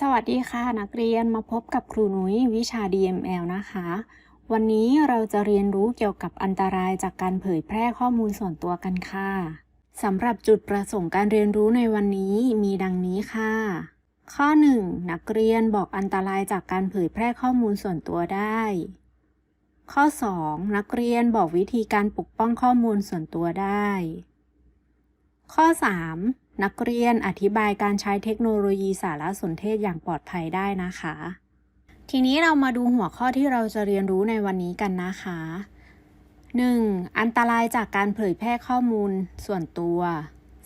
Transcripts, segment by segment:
สวัสดีค่ะนักเรียนมาพบกับครูนุ้ยวิชา DML นะคะ วันนี้เราจะเรียนรู้เกี่ยวกับอันตรายจากการเผยแพร่ข้อมูลส่วนตัวกันค่ะสำหรับจุดประสงค์การเรียนรู้ในวันนี้มีดังนี้ค่ะ ข้อ 1. นักเรียนบอกอันตรายจากการเผยแพร่ข้อมูลส่วนตัวได้ ข้อ 2. นักเรียนบอกวิธีการปกป้องข้อมูลส่วนตัวได้ ข้อ 3. นักเรียนอธิบายการใช้เทคโนโลยีสารสนเทศอย่างปลอดภัยได้นะคะ ทีนี้เรามาดูหัวข้อที่เราจะเรียนรู้ในวันนี้กันนะคะ 1. อันตรายจากการเผยแพร่ข้อมูลส่วนตัว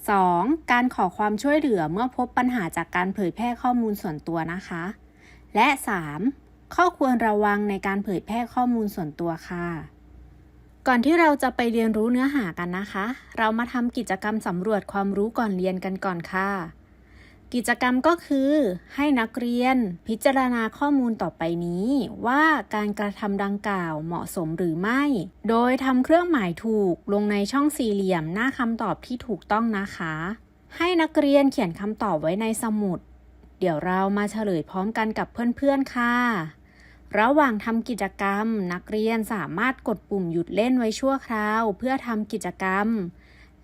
2. การขอความช่วยเหลือเมื่อพบปัญหาจากการเผยแพร่ข้อมูลส่วนตัวนะคะ และ 3. ข้อควรระวังในการเผยแพร่ข้อมูลส่วนตัวค่ะ ก่อนที่เราจะไปเรียนรู้เนื้อหากันนะคะ เรามาทำกิจกรรมสำรวจความรู้ก่อนเรียนกันก่อนค่ะ กิจกรรมก็คือให้นักเรียนพิจารณาข้อมูลต่อไปนี้ ว่าการกระทำดังกล่าวเหมาะสมหรือไม่ โดยทำเครื่องหมายถูกลงในช่องสี่เหลี่ยมหน้าคำตอบที่ถูกต้องนะคะ ให้นักเรียนเขียนคำตอบไว้ในสมุด เดี๋ยวเรามาเฉลยพร้อมกันกับเพื่อนๆค่ะ ระหว่างทำกิจกรรม นักเรียนสามารถกดปุ่มหยุดเล่นไว้ชั่วคราว เพื่อทำกิจกรรม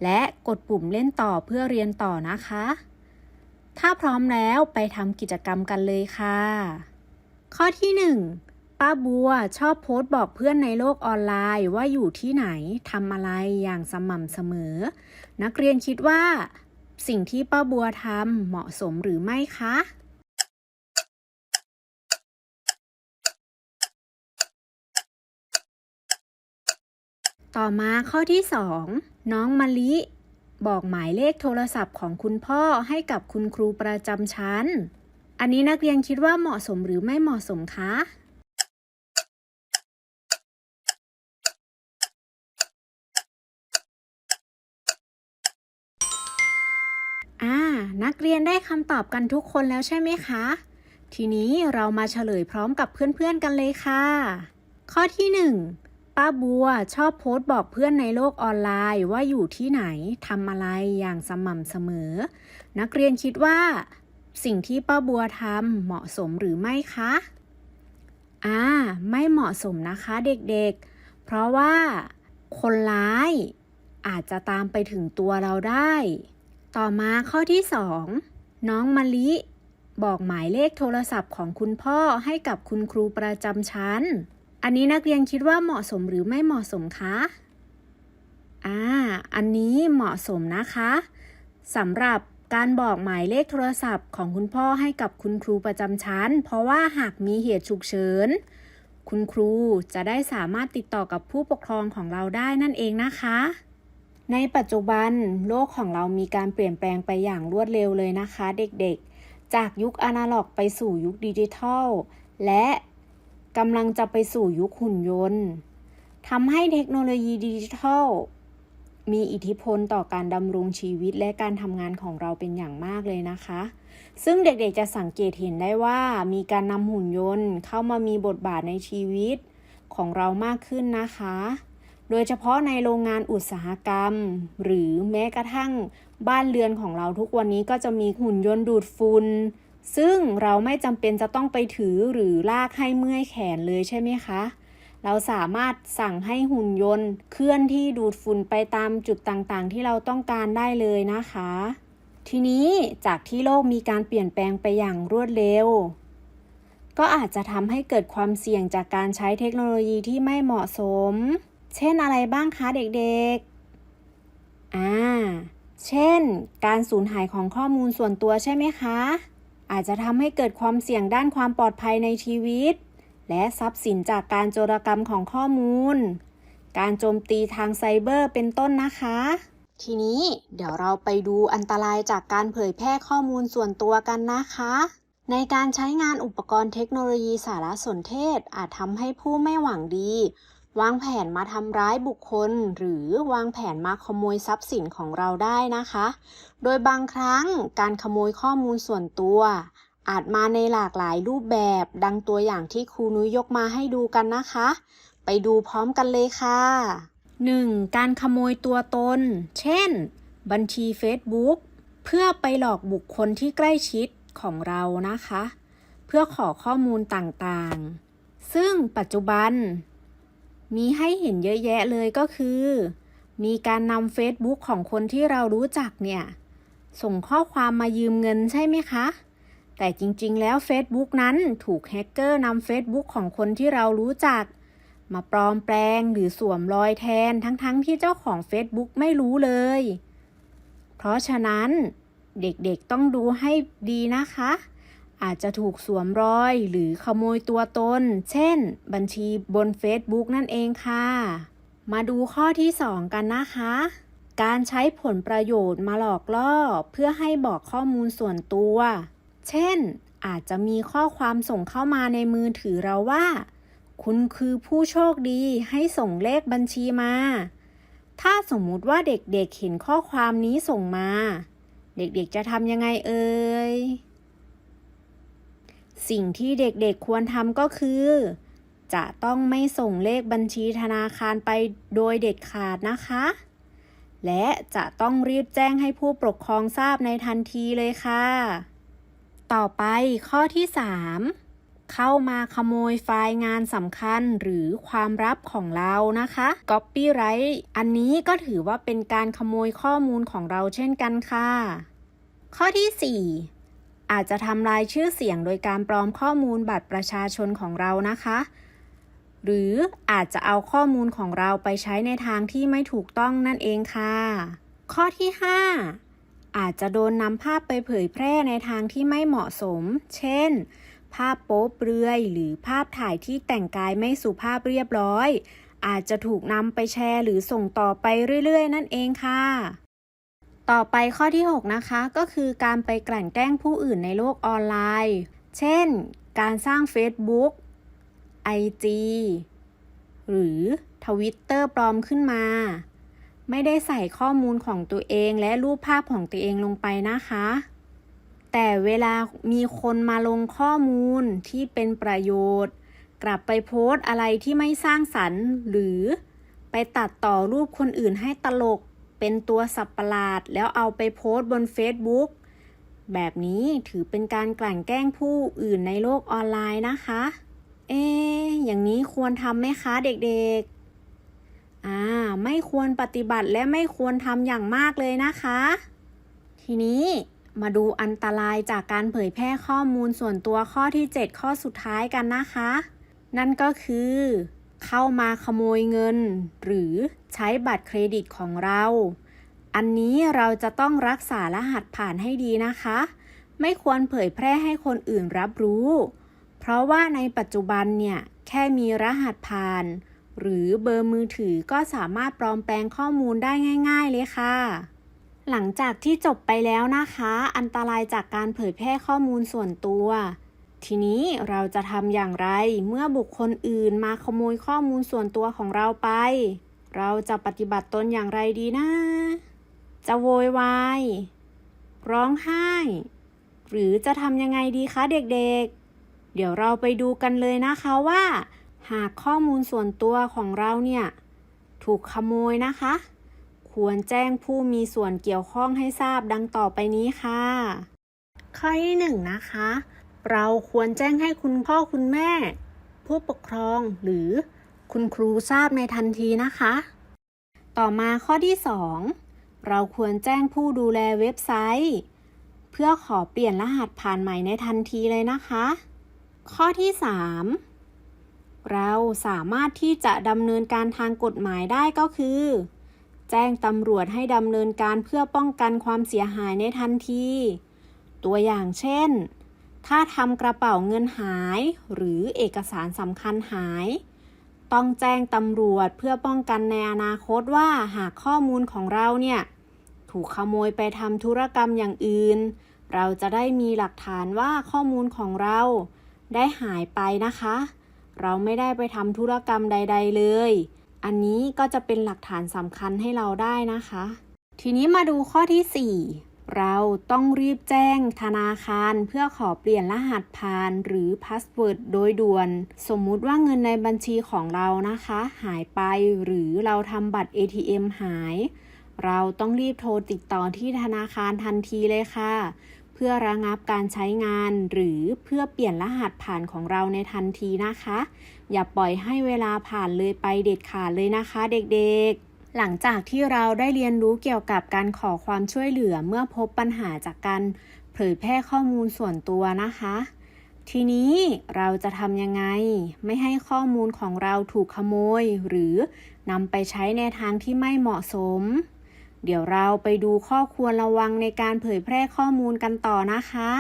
และกดปุ่มเล่นต่อเพื่อเรียนต่อนะคะ ถ้าพร้อมแล้วไปทำกิจกรรมกันเลยค่ะ ข้อที่ 1 ป้าบัวชอบโพสต์บอกเพื่อนในโลกออนไลน์ว่าอยู่ที่ไหนทำอะไรอย่างสม่ำเสมอ นักเรียนคิดว่า สิ่งที่ป้าบัวทำเหมาะสมหรือไม่คะ ต่อมาข้อที่ 2 น้องมะลิ บอกหมายเลขโทรศัพท์ของคุณพ่อให้กับคุณครูประจำชั้น อันนี้นักเรียนคิดว่าเหมาะสมหรือไม่เหมาะสมคะนักเรียนได้คำตอบกันทุกคนแล้วใช่ไหมคะ ทีนี้เรามาเฉลยพร้อมกับเพื่อนๆกันเลยค่ะ ข้อที่ 1 ป้าบัวชอบโพสต์บอกเพื่อนในโลกออนไลน์ว่าอยู่ที่ไหนทำอะไรอย่างสม่ำเสมอ นักเรียนคิดว่า สิ่งที่ป้าบัวทำเหมาะสมหรือไม่คะอ่าไม่เหมาะสมนะคะเด็กๆ เพราะว่าคนร้าย อาจจะตามไปถึงตัวเราได้ ต่อมาข้อที่ 2 น้องมะลิ บอกหมายเลขโทรศัพท์ของคุณพ่อให้กับคุณครูประจำชั้น อันนี้นักเรียนคิดว่าเหมาะสมหรือไม่เหมาะสมคะ อ่า อันนี้เหมาะสมนะคะสำหรับการบอกหมายเลขโทรศัพท์ของคุณพ่อให้กับคุณครูประจำชั้น เพราะว่าหากมีเหตุฉุกเฉิน คุณครูจะได้สามารถติดต่อกับผู้ปกครองของเราได้นั่นเองนะคะ ในปัจจุบันโลกของเรามีการเปลี่ยนแปลงไปอย่างรวดเร็วเลยนะคะ เด็กๆ จากยุคอนาล็อกไปสู่ยุคดิจิทัล และ กำลังจะไปสู่ยุคหุ่นยนต์ทำให้เทคโนโลยีดิจิทัล มีอิทธิพลต่อการดำรงชีวิตและการทำงานของเราเป็นอย่างมากเลยนะคะ ซึ่งเด็กๆจะสังเกตเห็นได้ว่ามีการนำหุ่นยนต์เข้ามามีบทบาทในชีวิตของเรามากขึ้นนะคะ โดยเฉพาะในโรงงานอุตสาหกรรม หรือแม้กระทั่งบ้านเรือนของเราทุกวันนี้ก็จะมีหุ่นยนต์ดูดฝุ่น ซึ่งเราไม่จำเป็นจะต้องไปถือหรือลากให้เมื่อยแขนเลยใช่ไหมคะ เราสามารถสั่งให้หุ่นยนต์ เคลื่อนที่ดูดฝุ่นไปตามจุดต่างๆ ที่เราต้องการได้เลยนะคะ ทีนี้จากที่โลกมีการเปลี่ยนแปลงไปอย่างรวดเร็ว ก็อาจจะทำให้เกิดความเสี่ยงจากการใช้เทคโนโลยีที่ไม่เหมาะสม เช่นอะไรบ้างคะเด็กๆ อ่า เช่น การสูญหายของข้อมูลส่วนตัวใช่ไหมคะ อาจจะทำให้เกิดความเสี่ยงด้านความปลอดภัยในชีวิต และทรัพย์สินจากการโจรกรรมของข้อมูล การโจมตีทางไซเบอร์เป็นต้นนะคะ ทีนี้เดี๋ยวเราไปดูอันตรายจากการเผยแพร่ข้อมูลส่วนตัวกันนะคะ ในการใช้งานอุปกรณ์เทคโนโลยีสารสนเทศอาจทำให้ผู้ไม่หวังดี วางแผนมาทำร้ายบุคคล หรือวางแผนมาขโมยทรัพย์สินของเราได้นะคะ โดยบางครั้งการขโมยข้อมูลส่วนตัว อาจมาในหลากหลายรูปแบบ ดังตัวอย่างที่ครูนุ้ยยกมาให้ดูกันนะคะ ไปดูพร้อมกันเลยค่ะ 1. การขโมยตัวตน เช่น บัญชี Facebook เพื่อไปหลอกบุคคลที่ใกล้ชิดของเรานะคะ เพื่อขอข้อมูลต่างๆ ซึ่งปัจจุบัน มีให้เห็นเยอะแยะเลยก็คือ มีการนำ Facebook ของคนที่เรารู้จักเนี่ย ส่งข้อความมายืมเงินใช่ไหมคะ แต่จริงๆแล้ว Facebook นั้นถูกแฮกเกอร์นำ Facebook ของคนที่เรารู้จัก มาปลอมแปลงหรือสวมรอยแทนทั้งๆที่เจ้าของ Facebook ไม่รู้เลย เพราะฉะนั้นเด็กๆต้องดูให้ดีนะคะ อาจจะถูกสวมรอยหรือขโมยตัวตน เช่น บัญชีบน Facebook นั่นเองค่ะ มาดูข้อที่ 2 กันนะคะ การใช้ผลประโยชน์มาหลอกล่อ เพื่อให้บอกข้อมูลส่วนตัว เช่น อาจจะมีข้อความส่งเข้ามาในมือถือเราว่า คุณคือผู้โชคดีให้ส่งเลขบัญชีมา ถ้าสมมุติว่าเด็กๆเเห็นข้อความนี้ส่งมา เด็กๆจะทำยังไงเอ่ย สิ่งที่เด็กๆควรทำก็คือ จะต้องไม่ส่งเลขบัญชีธนาคารไปโดยเด็ดขาดนะคะ และจะต้องรีบแจ้งให้ผู้ปกครองทราบในทันทีเลยค่ะ ต่อไปข้อที่ 3 เข้ามาขโมยไฟล์งานสำคัญหรือความลับของเรานะคะ Copyright อันนี้ก็ถือว่าเป็นการขโมยข้อมูลของเราเช่นกันค่ะ ข้อที่ 4 อาจจะทำลายชื่อเสียงโดยการปลอมข้อมูลบัตรประชาชนของเรานะคะ หรืออาจจะเอาข้อมูลของเราไปใช้ในทางที่ไม่ถูกต้องนั่นเองค่ะ ข้อที่ 5 อาจจะโดนนำภาพไปเผยแพร่ในทางที่ไม่เหมาะสม เช่น ภาพโป๊เปลือย หรือภาพถ่ายที่แต่งกายไม่สุภาพเรียบร้อย อาจจะถูกนำไปแชร์ หรือส่งต่อไปเรื่อย ๆ นั่นเองค่ะ ต่อไปข้อที่ 6 นะคะ ก็คือการไปกลั่นแกล้งผู้อื่นในโลกออนไลน์ เช่น การสร้าง Facebook IG หรือ Twitter ปลอมขึ้นมา ไม่ได้ใส่ข้อมูลของตัวเองและรูปภาพของตัวเองลงไปนะคะ แต่เวลามีคนมาลงข้อมูลที่เป็นประโยชน์ กลับไปโพสต์อะไรที่ไม่สร้างสรรค์ หรือไปตัดต่อรูปคนอื่นให้ตลก เป็นตัวสับประหลาด แล้วเอาไปโพสต์บน Facebook แบบนี้ถือเป็นการกลั่นแกล้งผู้อื่นในโลกออนไลน์นะคะ เอ๊อย่างนี้ควรทำไหมคะเด็กๆ อ่า ไม่ควรปฏิบัติและไม่ควรทำอย่างมากเลยนะคะ ทีนี้มาดูอันตรายจากการเผยแพร่ข้อมูลส่วนตัวข้อที่ 7 ข้อสุดท้ายกันนะคะ นั่นก็คือ เข้ามาขโมยเงิน หรือใช้บัตรเครดิตของเรา อันนี้เราจะต้องรักษารหัสผ่านให้ดีนะคะ ไม่ควรเผยแพร่ให้คนอื่นรับรู้ เพราะว่าในปัจจุบันเนี่ย แค่มีรหัสผ่าน หรือเบอร์มือถือก็สามารถปลอมแปลงข้อมูลได้ง่าย ๆ เลยค่ะหลังจากที่จบไปแล้วนะคะ อันตรายจากการเผยแพร่ข้อมูลส่วนตัว ทีนี้เราจะทำอย่างไรเมื่อบุคคลอื่นมาขโมยข้อมูลส่วนตัวของเราไป เราจะปฏิบัติตนอย่างไรดีนะ จะโวยวาย ร้องไห้ หรือจะทำยังไงดีคะเด็กๆ เดี๋ยวเราไปดูกันเลยนะคะว่า หากข้อมูลส่วนตัวของเราเนี่ย ถูกขโมยนะคะ ควรแจ้งผู้มีส่วนเกี่ยวข้องให้ทราบดังต่อไปนี้ค่ะ ข้อที่หนึ่งนะคะ เราควรแจ้งให้คุณพ่อคุณแม่ ผู้ปกครองหรือคุณครูทราบในทันทีนะคะ ต่อมาข้อที่สองเราควรแจ้งผู้ดูแลเว็บไซต์ เพื่อขอเปลี่ยนรหัสผ่านใหม่ในทันทีเลยนะคะ ข้อที่ 3 เราสามารถที่จะดำเนินการทางกฎหมายได้ก็คือ แจ้งตำรวจให้ดำเนินการเพื่อป้องกันความเสียหายในทันที ตัวอย่างเช่น ถ้าทำกระเป๋าเงินหาย หรือเอกสารสำคัญหาย ต้องแจ้งตำรวจเพื่อป้องกันในอนาคตว่าหากข้อมูลของเราเนี่ย ถูกขโมยไปทำธุรกรรมอย่างอื่น เราจะได้มีหลักฐานว่าข้อมูลของเรา ได้หายไปนะคะ เราไม่ได้ไปทำธุรกรรมใด ๆ เลย อันนี้ก็จะเป็นหลักฐานสำคัญให้เราได้นะคะ ทีนี้มาดูข้อที่ 4 เราต้องรีบแจ้งธนาคารเพื่อขอเปลี่ยนรหัสผ่านหรือพาสเวิร์ดโดยด่วน สมมุติว่าเงินในบัญชีของเรานะคะ หายไปหรือเราทำบัตร ATM หาย เราต้องรีบโทรติดต่อที่ธนาคารทันทีเลยค่ะ เพื่อระงับการใช้งานหรือเพื่อเปลี่ยนรหัสผ่านของเราในทันทีนะคะ อย่าปล่อยให้เวลาผ่านเลยไปเด็ดขาดเลยนะคะเด็กๆ หลังจากที่เราได้เรียนรู้เกี่ยวกับการขอความช่วยเหลือเมื่อพบปัญหาจากการเผยแพร่ข้อมูลส่วนตัวนะคะ ทีนี้เราจะทำยังไง ไม่ให้ข้อมูลของเราถูกขโมย หรือนำไปใช้ในทางที่ไม่เหมาะสม เดี๋ยวเราไปดูข้อควรระวังในการเผยแพร่ข้อมูลกันต่อนะคะ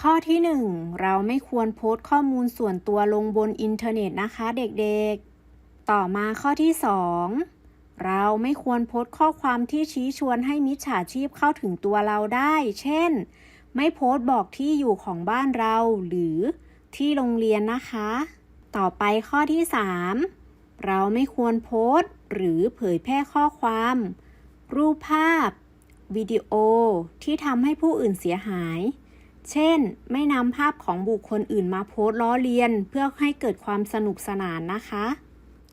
ข้อที่ 1 เราไม่ควรโพสต์ข้อมูลส่วนตัวลงบนอินเทอร์เน็ตนะคะ เด็กๆ ต่อมาข้อที่ 2 เราไม่ควรโพสต์ข้อความที่ชี้ชวนให้มิจฉาชีพเข้าถึงตัวเราได้ เช่น ไม่โพสต์บอกที่อยู่ของบ้านเรา หรือที่โรงเรียนนะคะ ต่อไปข้อที่ 3 เราไม่ควรโพสต์ หรือเผยแพร่ข้อความ รูปภาพ วิดีโอ ที่ทำให้ผู้อื่นเสียหาย เช่น ไม่นำภาพของบุคคลอื่นมาโพสต์ล้อเลียน เพื่อให้เกิดความสนุกสนานนะคะ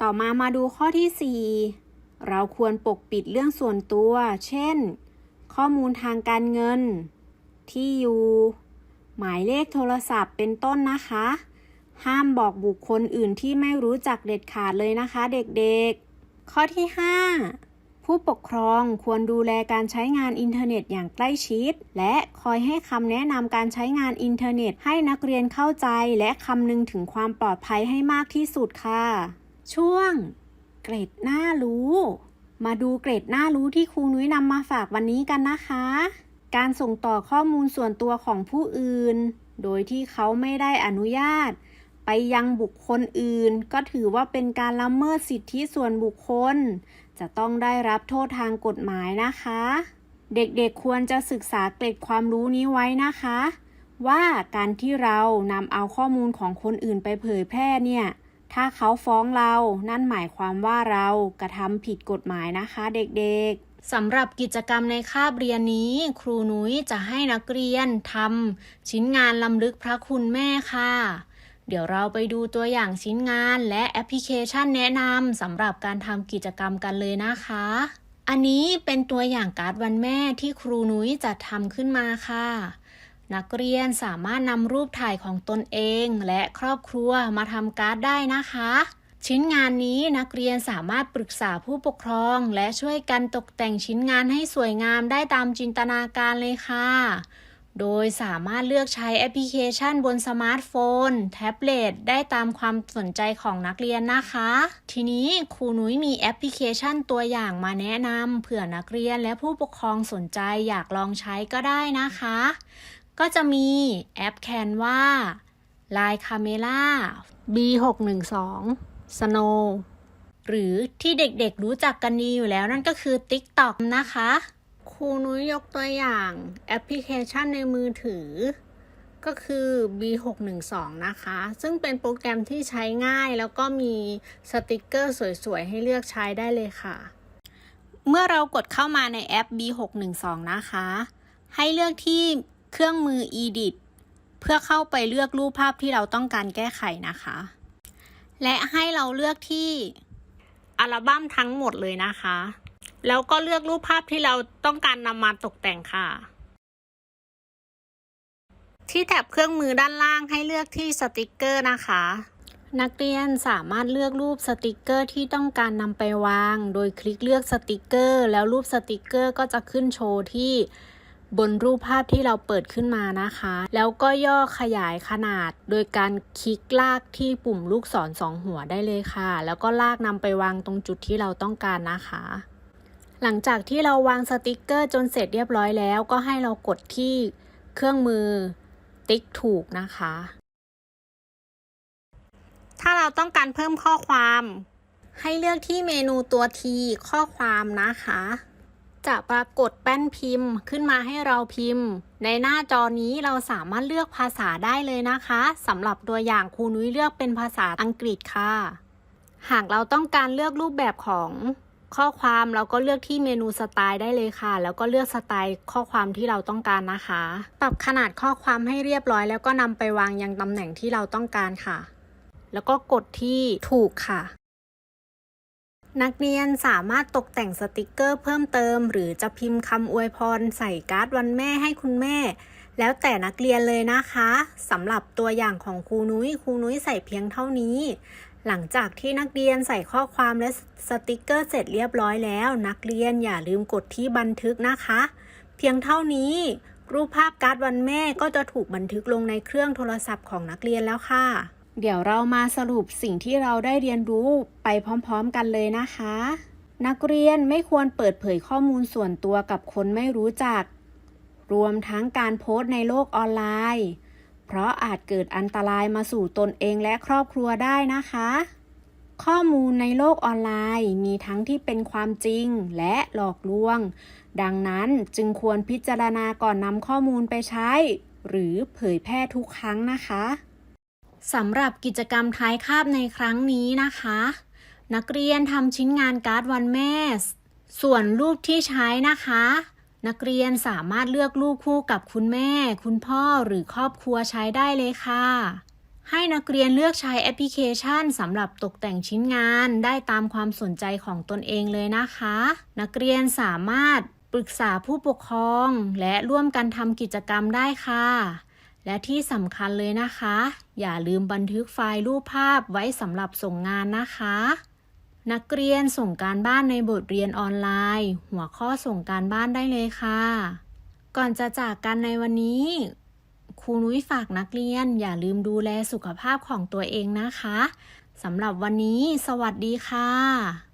ต่อมามาดูข้อที่ 4 เราควรปกปิดเรื่องส่วนตัว เช่น ข้อมูลทางการเงิน ที่อยู่ หมายเลขโทรศัพท์เป็นต้นนะคะ ห้ามบอกบุคคลอื่นที่ไม่รู้จักเด็ดขาดเลยนะคะเด็กๆ ข้อที่ 5 ผู้ปกครองควรดูแลการใช้งานอินเทอร์เน็ตอย่างใกล้ชิด และคอยให้คำแนะนำการใช้งานอินเทอร์เน็ตให้นักเรียนเข้าใจ และคำนึงถึงความปลอดภัยให้มากที่สุดค่ะ ช่วง เกรดน่ารู้ มาดูเกรดน่ารู้ที่ครูนุ้ยนำมาฝากวันนี้กันนะคะ การส่งต่อข้อมูลส่วนตัวของผู้อื่น โดยที่เขาไม่ได้อนุญาต ไปยังบุคคลอื่น ก็ถือว่าเป็นการละเมิดสิทธิส่วนบุคคล จะต้องได้รับโทษทางกฎหมายนะคะ เด็กๆควรจะศึกษาเกร็ดความรู้นี้ไว้นะคะ ว่าการที่เรานำเอาข้อมูลของคนอื่นไปเผยแพร่เนี่ย ถ้าเขาฟ้องเรานั่นหมายความว่าเรากระทำผิดกฎหมายนะคะเด็กๆสำหรับกิจกรรมในคาบเรียนนี้ ครูนุ้ยจะให้นักเรียนทำชิ้นงานลำลึกพระคุณแม่ค่ะ เดี๋ยวเราไปดูตัวอย่างชิ้นงานและแอปพลิเคชันแนะนำสำหรับการทำกิจกรรมกันเลยนะคะ อันนี้เป็นตัวอย่างการ์ดวันแม่ที่ครูนุ้ยจัดทำขึ้นมาค่ะ นักเรียนสามารถนำรูปถ่ายของตนเอง และครอบครัวมาทำการ์ดได้นะคะ ชิ้นงานนี้นักเรียนสามารถปรึกษาผู้ปกครอง และช่วยกันตกแต่งชิ้นงานให้สวยงามได้ตามจินตนาการเลยค่ะ โดยสามารถเลือกใช้แอปพลิเคชันบนสมาร์ทโฟน แท็บเล็ตได้ตามความสนใจของนักเรียนนะคะ ทีนี้ครูนุ้ยมีแอปพลิเคชันตัวอย่างมาแนะนำเผื่อนักเรียนและผู้ปกครองสนใจอยากลองใช้ก็ได้นะคะ ก็จะมีแอปแคนวา Line Camera B612 Snow หรือที่เด็กๆรู้จักกันดีอยู่แล้วนั่นก็คือ TikTok นะคะ ครูนุ้ยยกตัวอย่างแอปพลิเคชันในมือถือ ก็คือ B612 นะคะ ซึ่งเป็นโปรแกรมที่ใช้ง่ายแล้วก็มีสติกเกอร์สวยๆ ให้เลือกใช้ได้เลยค่ะ เมื่อเรากดเข้ามาในแอป B612 นะคะ ให้เลือกที่ เครื่องมือ Edit เพื่อเข้าไปเลือกรูปภาพที่เราต้องการแก้ไขนะคะ และให้เราเลือกที่อัลบั้มทั้งหมดเลยนะคะ แล้วก็เลือกรูปภาพที่เราต้องการนำมาตกแต่งค่ะ ที่แถบเครื่องมือด้านล่างให้เลือกที่สติกเกอร์นะคะ นักเรียนสามารถเลือกรูปสติกเกอร์ที่ต้องการนำไปวาง โดยคลิกเลือกสติกเกอร์ แล้วรูปสติกเกอร์ก็จะขึ้นโชว์ที่ บนรูปภาพที่เราเปิดขึ้นมานะคะ แล้วก็ย่อขยายขนาด โดยการคลิกลากที่ปุ่มลูกศรสองหัวได้เลยค่ะ แล้วก็ลากนำไปวางตรงจุดที่เราต้องการนะคะ หลังจากที่เราวางสติกเกอร์จนเสร็จเรียบร้อยแล้ว ก็ให้เรากดที่เครื่องมือติ๊กถูกนะคะ ถ้าเราต้องการเพิ่มข้อความ ให้เลือกที่เมนูตัว T ข้อความนะคะ จะปรากฏแป้นพิมพ์ขึ้นมาให้เราพิมพ์ ในหน้าจอนี้เราสามารถเลือกภาษาได้เลยนะคะสำหรับตัวอย่างครูนุ้ยเลือกเป็นภาษาอังกฤษค่ะ หากเราต้องการเลือกรูปแบบของข้อความเราก็เลือกที่เมนูสไตล์ได้เลยค่ะ แล้วก็เลือกสไตล์ข้อความที่เราต้องการนะคะ ปรับขนาดข้อความให้เรียบร้อย แล้วก็นำไปวางยังตำแหน่งที่เราต้องการค่ะ แล้วก็กดที่ถูกค่ะ นักเรียนสามารถตกแต่งสติกเกอร์เพิ่มเติม หรือจะพิมพ์คำอวยพรใส่การ์ดวันแม่ให้คุณแม่ แล้วแต่นักเรียนเลยนะคะสำหรับตัวอย่างของครูนุ้ยครูนุ้ยใส่เพียงเท่านี้ หลังจากที่นักเรียนใส่ข้อความและสติกเกอร์เสร็จเรียบร้อยแล้ว นักเรียนอย่าลืมกดที่บันทึกนะคะ เพียงเท่านี้ รูปภาพการ์ดวันแม่ก็จะถูกบันทึกลงในเครื่องโทรศัพท์ของนักเรียนแล้วค่ะ เดี๋ยวเรามาสรุปสิ่งที่เราได้เรียนรู้ไปพร้อมๆกันเลยนะคะ นักเรียนไม่ควรเปิดเผยข้อมูลส่วนตัวกับคนไม่รู้จัก รวมทั้งการโพสต์ในโลกออนไลน์ เพราะอาจเกิดอันตรายมาสู่ตนเองและครอบครัวได้นะคะ ข้อมูลในโลกออนไลน์มีทั้งที่เป็นความจริงและหลอกลวง ดังนั้นจึงควรพิจารณาก่อนนำข้อมูลไปใช้ หรือเผยแพร่ทุกครั้งนะคะ สำหรับกิจกรรมท้ายคาบในครั้งนี้นะคะ นักเรียนทำชิ้นงานการ์ดวันแม่ ส่วนรูปที่ใช้นะคะ นักเรียนสามารถเลือกรูปคู่กับคุณแม่ คุณพ่อหรือครอบครัวใช้ได้เลยค่ะ ให้นักเรียนเลือกใช้แอปพลิเคชันสำหรับตกแต่งชิ้นงานได้ตามความสนใจของตนเองเลยนะคะ นักเรียนสามารถปรึกษาผู้ปกครอง และร่วมกันทำกิจกรรมได้ค่ะ และที่สำคัญเลยนะคะ อย่าลืมบันทึกไฟล์รูปภาพไว้สำหรับส่งงานนะคะ นักเรียนส่งการบ้านในบทเรียนออนไลน์ หัวข้อส่งการบ้านได้เลยค่ะ ก่อนจะจากกันในวันนี้ ครูนุ้ยฝากนักเรียน อย่าลืมดูแลสุขภาพของตัวเองนะคะสำหรับวันนี้ สวัสดีค่ะ